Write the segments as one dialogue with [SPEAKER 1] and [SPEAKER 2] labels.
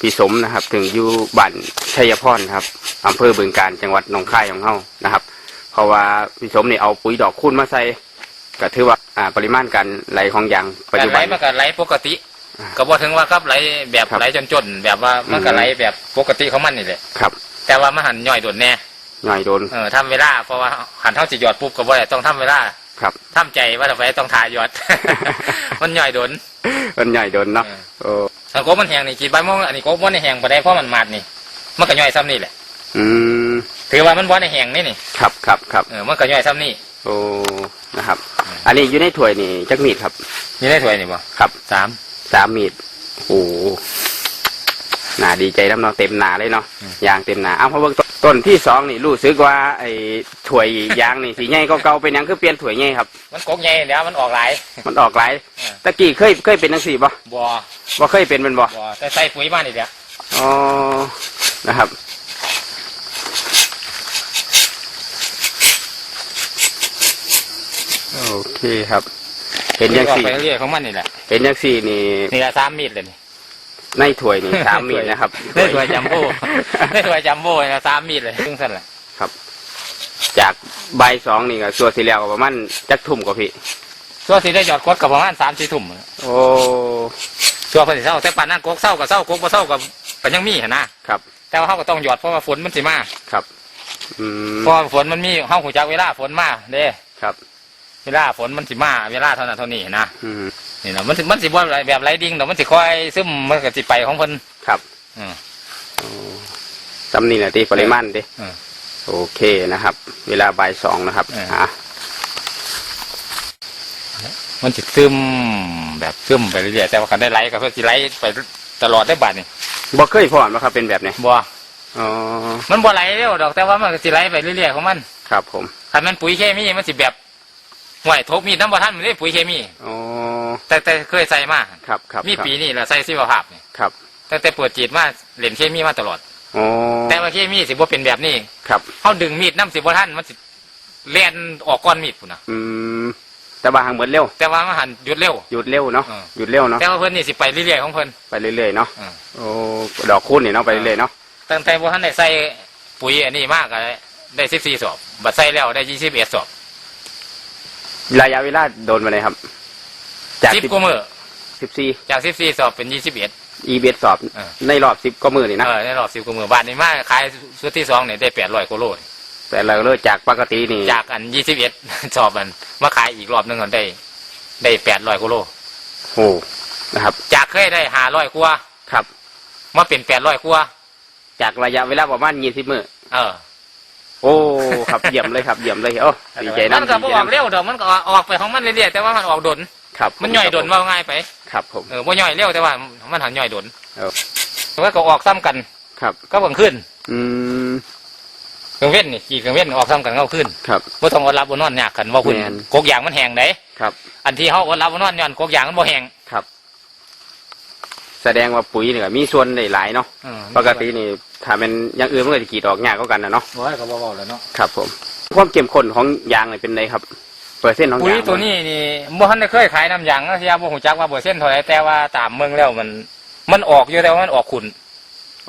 [SPEAKER 1] พี่สมนะครับ ถึงอยู่บ้านชัยพรครับอำเภอบึงการจังหวัดหนองคายของเฮานะครับ เพราะว่าพี่สมนี่เอาปุ๋ยดอกคูณมาใส่ก็ถือว่าอ่าปริมาณการไหลของยางปัจ
[SPEAKER 2] การ
[SPEAKER 1] จุ
[SPEAKER 2] ไหล
[SPEAKER 1] บัน
[SPEAKER 2] มันก็ไหลปกติ
[SPEAKER 1] อ่า
[SPEAKER 2] ก็บ่ถึงว่าครับไหลแบบ
[SPEAKER 1] ครับ
[SPEAKER 2] ไหลจนๆแบบว่ามันก็
[SPEAKER 1] อืม
[SPEAKER 2] ไหลแบบปกติของมันนี่แหละ
[SPEAKER 1] ครับ
[SPEAKER 2] แต่ว่ามันหันย่อยโดนแน่
[SPEAKER 1] หน่อยโดน
[SPEAKER 2] เออทำเวลาเพราะว่าหันเท่าสิหยอดปุ๊บก็บ่ได้ต้องทำเวลา
[SPEAKER 1] ครับ
[SPEAKER 2] ทำใจว่าถ้าไปต้องทายอด มันย่อยโดน
[SPEAKER 1] มันใหญ่โดนเนาะ
[SPEAKER 2] เออ
[SPEAKER 1] โอ้
[SPEAKER 2] ถ้าโกบมันแห้งนี่กินใบมองอันนี้โกบมันแห้งบ่ได้เพราะมันมาดนี่ มันก็ย่อยซ้ำนี่แหละ
[SPEAKER 1] อืม
[SPEAKER 2] ถือว่ามันบ่ได้แห้งนี่นี่
[SPEAKER 1] ครับครับครับ
[SPEAKER 2] เออมันก็ย่อยซ้ำนี่
[SPEAKER 1] โอ้นะครับ อันนี้อยู่ในถ้วยนี่จักมีดครับ
[SPEAKER 2] นี่ได้ถ้วยนี่บ่
[SPEAKER 1] ครับ
[SPEAKER 2] สาม
[SPEAKER 1] สามมีดโอ้หนาดีใจน้ำเนาะเต็มหนาเลยเนาะ
[SPEAKER 2] อืม
[SPEAKER 1] ยางเต็มหนาเอาเพราะว่าต้น ต้นที่สองนี่รู้สึกว่าไอ้ถ้วยยางนี่สีใหญ่ก็เก่าเป็นหยังคือเปลี่ยนถ้วยใหญ่ครับ
[SPEAKER 2] มันกกใหญ่เดี๋ยวมันออกหลาย
[SPEAKER 1] มันออกหลาย
[SPEAKER 2] เออ
[SPEAKER 1] ตะกี้เคยเคยเป็นจังสี่บ่
[SPEAKER 2] บ่
[SPEAKER 1] บ่เคยเป็นเป็นบ่
[SPEAKER 2] บ่แต่ใส่ปุ๋ยมานี่เดี๋ยว
[SPEAKER 1] อ๋อนะครับ โอเคครับ เห็นยัง
[SPEAKER 2] ออก
[SPEAKER 1] สี่
[SPEAKER 2] ไปเรื่อยๆของมันนี่แหละ
[SPEAKER 1] เห็นยังสี่นี่
[SPEAKER 2] นี่ละสามมีดเลยนี่
[SPEAKER 1] ในถ้วยนี่สามมีดนะครับ
[SPEAKER 2] ได้ถ้วยจัมโบ้ได้ถ้วยจัมโบ้นะสามมีดเลยซึ่งสั่นแหละ
[SPEAKER 1] จากใบายสองนี่ก็ส่วนสีแล้วก็ประมาณจักทุ่มกว่าพี่
[SPEAKER 2] ตัวที่ได้หยอดกดกับประมาณสามสี่ทุ่ม
[SPEAKER 1] โอ้
[SPEAKER 2] ตัวเพิ่นสิเศร้าแต่ปานนั้นกกเศร้ากับเศร้ากกบ่เศร้ากับก็ยังมีหั่นนะครับ แต่ว่าเฮาก็ต้องหยอดเพราะว่าฝนมันสิมา
[SPEAKER 1] ครับอืม
[SPEAKER 2] เพราะว่าฝนมันมีเฮาหูจักเวลาฝนมาเด้
[SPEAKER 1] ครับ
[SPEAKER 2] เวลาฝนมันสิมา เวลาเท่านั้นเท่านี้นะ
[SPEAKER 1] อืม
[SPEAKER 2] นี่นะมันสิมันสิบ่แบบแบบไรดิ่งดอกมันสิค่อยซึมมันก็สิไปของเพิ่น
[SPEAKER 1] ครับ
[SPEAKER 2] อืม
[SPEAKER 1] โอ้จำนี่นะตีปริมาณดิ
[SPEAKER 2] เออ
[SPEAKER 1] โอเคนะครับ เวลาบ่ายสองนะครับ
[SPEAKER 2] เออ
[SPEAKER 1] อะ
[SPEAKER 2] มันสิซึมแบบซึมไปเรื่อยๆแต่ว่าคันได้ไหลก็เพิ่นสิไหลไปตลอดได้บัดนี่
[SPEAKER 1] บ่เคยพอนะครับเป็นแบบนี้
[SPEAKER 2] บ่
[SPEAKER 1] อ๋อ
[SPEAKER 2] มันบ่ไหลเร็วดอกแต่ว่ามันก็สิไหลไปเรื่อยๆของมัน
[SPEAKER 1] ครับผม
[SPEAKER 2] คันมันปุ๋ยเคมีมันสิแบบห่วยทบมีดน้ำบ่ทันมันได้ปุ๋ยเคมี
[SPEAKER 1] อ๋อ
[SPEAKER 2] แต่แต่เคยใส่มา
[SPEAKER 1] ครับครับ
[SPEAKER 2] มี
[SPEAKER 1] ครับ
[SPEAKER 2] ปีนี้แหละใส่ชีวภาพนี่
[SPEAKER 1] ครับ
[SPEAKER 2] ตั้งแต่เปิดจีดมาเล่นเคมีมาตลอด
[SPEAKER 1] อ๋อ
[SPEAKER 2] แต่ว่าเคมีสิบ่เป็นแบบนี้
[SPEAKER 1] ครับ
[SPEAKER 2] เฮาดึงมีดน้ำสิบ่ทันมันสิแล่นออกก้อนมีดพุ่นน่ะ
[SPEAKER 1] อืมแต่ว่าหางเหมือนเร็ว
[SPEAKER 2] แต่ว่ามันหันหยุดเร็ว
[SPEAKER 1] หยุดเร็วเนาะ
[SPEAKER 2] เออ
[SPEAKER 1] หยุดเร็วเนาะ
[SPEAKER 2] แต่ว่าเพิ่นนี่สิไปเรื่อยๆของเพิ่น
[SPEAKER 1] ไปเรื่อยๆเนาะ
[SPEAKER 2] เออ
[SPEAKER 1] โอ้ดอกคูณนี่เนาะไปเรื่อยๆเนาะ
[SPEAKER 2] ตั้งแต่บ่ทันได้ใส่ปุ๋ยอันนี้มากก็ได้14สอบบัดใส่แล้วได้21สอบ
[SPEAKER 1] ระยะเวลาโดนมาเลยครับ จาก
[SPEAKER 2] 10กว่ามื้อ
[SPEAKER 1] สิบสี่
[SPEAKER 2] จาก14สอบเป็น21
[SPEAKER 1] อีเบสสอบ
[SPEAKER 2] เออ
[SPEAKER 1] ในรอบสิบก็มือนี่นะ
[SPEAKER 2] เออในรอบ10กว่ามื้อบาทนี่มาขายชุดที่สองนี่ได้800กว่าโล
[SPEAKER 1] แต่เราเลิกจากปกตินี่
[SPEAKER 2] จากอัน21สอบมันมาขายอีกรอบหนึงก็ได้ ได้800กว่าโล
[SPEAKER 1] โอ้นะครับ
[SPEAKER 2] จากเคยได้500กว่า
[SPEAKER 1] ครับ
[SPEAKER 2] มาเป็น800กว่า
[SPEAKER 1] จากระยะเวลาประมาณยี่สิบมือ
[SPEAKER 2] เออ
[SPEAKER 1] โอ้ครับเยี่ยมเลยครับเยี่ยมเลยโอ้ดีใจ
[SPEAKER 2] มั
[SPEAKER 1] นะ
[SPEAKER 2] นก็บ่ออกเร็วดอกมันก็ออกไปของมันเรื่อยๆแต่ว่ามันออกดน
[SPEAKER 1] ครับ
[SPEAKER 2] มันย่อยดนว่าง่ายไป
[SPEAKER 1] ครับผม
[SPEAKER 2] เออบ่ย่อยเร็วแต่ว่ามันหันย่อยดน
[SPEAKER 1] เออ
[SPEAKER 2] แล้วก็ออกซ้ำกัน
[SPEAKER 1] ครับ
[SPEAKER 2] ก็บังขึ้น
[SPEAKER 1] อืม
[SPEAKER 2] เครื่องเว้นนี่กี่เครื่องเว้นออกซ้ำกันเข้าขึ้น
[SPEAKER 1] ครับ
[SPEAKER 2] บ่ต้องอดรับบ่นอนยากกันว่าพุ่น
[SPEAKER 1] แม่น
[SPEAKER 2] กกยางมันแห้งได้
[SPEAKER 1] ครับ
[SPEAKER 2] อันที่เฮาอดรับบ่นอนย้อนกกยางมันบ่แห้ง
[SPEAKER 1] ครับ แสดงว่าปุ๋ยเนี่ยมีส่วนได้หลายเนาะ
[SPEAKER 2] อืม
[SPEAKER 1] ปกตินี่ถ้าเป็นอย่างอื่นมันก็จะกรีดออกยากก็กันนะเนาะ
[SPEAKER 2] บ่ให้ก็บ่เว้าแล้วเนาะ
[SPEAKER 1] ครับ ผม ความเข้มข้นของยางนี่เป็นไงครับ เปอร์เซ็นต์ของ
[SPEAKER 2] ปุ๋ย
[SPEAKER 1] ยาง
[SPEAKER 2] ตัวนี้นี่บ่ทันได้เคยขายน้ำยางนะที่บ่ฮู้จักว่าเปอร์เซ็นต์เท่าไหร่แต่ว่าตามเมืองแล้วมัน มันออกอยู่แต่ว่ามันออกขุน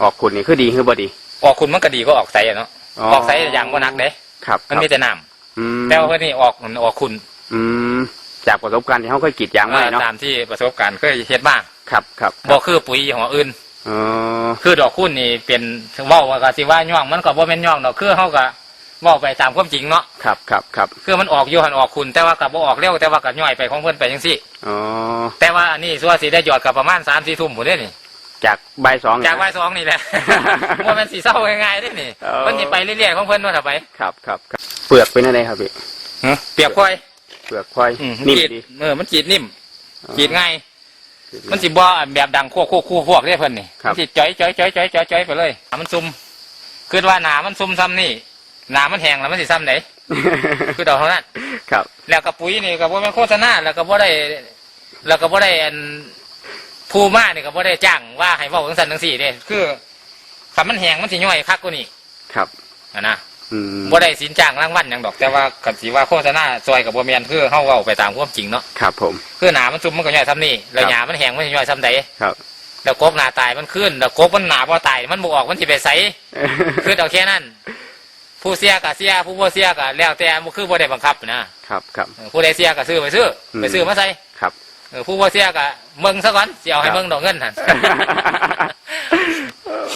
[SPEAKER 1] ออกขุนนี่คือดีคือบ่ดี
[SPEAKER 2] ออกขุนมันก็ดีก็ออกใสอะเนาะออกใสยางบ่หนักเด้
[SPEAKER 1] ครับ
[SPEAKER 2] มันมีแต่น้ำ
[SPEAKER 1] อืม
[SPEAKER 2] แต่ว่าเพิ่นนี่ออกมันออกขุน
[SPEAKER 1] อืมจากประสบการณ์ที่เขาเคยกรีดยางไว้เนาะ
[SPEAKER 2] ตามที่ประสบการณ์เคยเฮ็ดมา
[SPEAKER 1] ครับครับ
[SPEAKER 2] บ่คือปุ๋ยยี่ห้ออื่น
[SPEAKER 1] อ๋อ
[SPEAKER 2] คือดอกคุณนี่เป็นเว้าว่าก็สิว่าย่องมันก็บ่แม่นย่องดอกคือเฮาก็เว้าไปตามความจริงเนาะ
[SPEAKER 1] ครับครับครับ
[SPEAKER 2] คือมันออกอยู่หันออกคุณแต่ว่าก็บ่ออกเร็วแต่ว่าก็ย่อยไปของเพิ่นไปจังซี่
[SPEAKER 1] อ๋อ
[SPEAKER 2] แต่ว่าอันนี้สัวสิได้ยอดก็ประมาณ3-4ทุ่มพุ่นเด้นี่
[SPEAKER 1] จากใบายสอง
[SPEAKER 2] จากบ่ายสองนี่แหละบ่แม่นสิเศร้าง่ายๆเด้นี่
[SPEAKER 1] เออ
[SPEAKER 2] เพิ่นสิไปเรื่อยๆของเพิ่นว่าถ้าไป
[SPEAKER 1] ครับครับครับเปลือกเป็นอะไรครับพี่
[SPEAKER 2] เปรียบค่อย
[SPEAKER 1] เปลือกควาย
[SPEAKER 2] อืม
[SPEAKER 1] นิ่ม
[SPEAKER 2] กรีด
[SPEAKER 1] ดี
[SPEAKER 2] เออมันกรีดนิ่มกรีดง่าย
[SPEAKER 1] กรีด
[SPEAKER 2] มันสิบ่แบบดังควคู่คู่พวกเด้เพิ่นนี่
[SPEAKER 1] ครับ
[SPEAKER 2] มันสิจ้อยจ้อยจ้อยจ้อยจ้อยจ้อยไปเลยหนามันซุ่มคือว่าหนามันซุ่มซ้ำนี่ห นามันแห้งแล้วมันสิซ้ำไหนคือดอกเท่านั้น
[SPEAKER 1] ครับ
[SPEAKER 2] แล้วกับปุ๋ยนี่ก็บ่แม่นโฆษณาแล้วก็บ่ได้ แล้วก็บ่ได้อันผู้มานี่ก็บ่ได้จ้างว่าให้เว้าจังซั่นจังซี่เด้คือคันมันแห้งมันสิย่อยคักกว่านี้
[SPEAKER 1] ครับ
[SPEAKER 2] อะนะ
[SPEAKER 1] อืม
[SPEAKER 2] บ่ได้สินจ้างรางวัลหยังดอก แต่ว่าคันสิว่าโฆษณาซอยก็บ่แม่นคือเฮาเว้าไปตามความจริงเนาะ
[SPEAKER 1] ครับ ผม
[SPEAKER 2] คือหนามันซุ่มมันก็ย่อยซ้ำนี่แล้ว
[SPEAKER 1] ครับ
[SPEAKER 2] หญ้ามันแห้งมันสิย่อยซ้ำใด
[SPEAKER 1] ครับ
[SPEAKER 2] แล้วกกหนาตายมันขึ้นแล้วกกมันหนาพอตายมันบออกมันสิไปใสคือเอาแค่นั้น ผู้เสียกับเสียผู้บ่เสียกับแล้วแต่บ่คือบ่ได้บังคับนะครับ
[SPEAKER 1] ครับ
[SPEAKER 2] เออผู้ใดเสียก็ซื้อไปซื้ออ
[SPEAKER 1] ม
[SPEAKER 2] ไปซื้อมาใส่
[SPEAKER 1] ครับ
[SPEAKER 2] เออผู้บ่เสียก็เมืองซะก่อนสิเอาให้
[SPEAKER 1] ครับ
[SPEAKER 2] เมืองดอกเงินหั่น